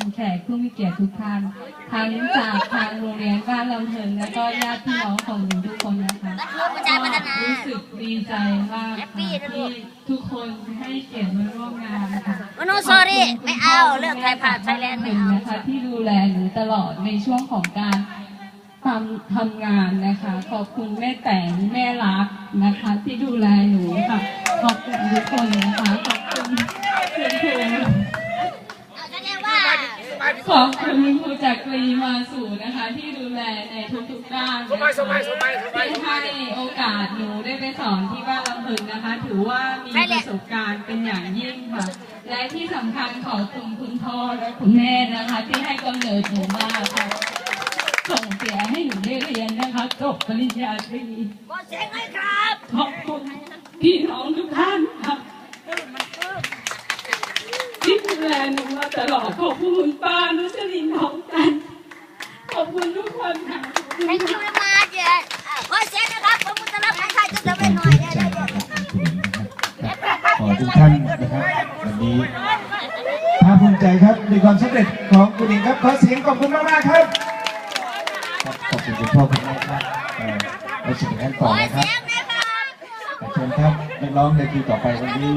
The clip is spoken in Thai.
คุณแขกผู้มีเกียรติทุกท่านทั้งจากทางโรงเรียนบ้านลำเพิงและก็ญาติพี่น้องของหนูทุกคนนะคะลูกประจายพัฒนารู้สึกดีใจมากแฮปปี้ค่ะนะลูที่กทุกคนให้เกียรติมาร่วมงานนะคะมโน sorry ไม่เอาเลือกไทยผ่านไทยแลนด์ไม่เอานะคะที่ดูแลหนูตลอดในช่วงของการทำทำงานนะคะ ขอบคุณแม่แต่งแม่รักนะคะ ที่ดูแลหนูค่ะ ขอบคุณทุกคนนะคะ ขอบคุณคุณครูจักรีมาสู่นะคะ ที่ดูแลในทุกๆด้านนะคะที่ให้โอกาสหนูได้ไปสอนที่บ้านลำพึงนะคะ ถือว่ามีประสบการณ์เป็นอย่างยิ่งค่ะ และที่สำคัญขอบคุณคุณพ่อและคุณแม่นะคะ ที่ให้กำเนิดหนูมาค่ะส่งเสียให้หนูได้เรียนนะคะจบปริญญาตรีก็เสียงให้ครับขอบคุณพี่น้องทุกท่านค่ะที่ดู แลหนูมาตลอดขอบคุณคุณป้านุชลินทองจันทร์ขอบคุณทุกคนค่ะ thank you very much เย้ขอเสียงนะครับผมมุตลับให้ใครจะจะไปหน่อยใจเดี๋ยวนะครับคุณหญิงนะครับขอทุกท่านนะครับวันนี้ภาคภูมิใจครับในความสำเร็จของคุณหญิงครับขอเสียงขอบคุณมากๆครับครับขอบคุณคุณพ่อคุณแม่ครับเอ่อเราสู่ขั้นขต่ออนะครัเสีบยงนะครับขอเชิญครับนักร้องในทีต่อไปวันนี้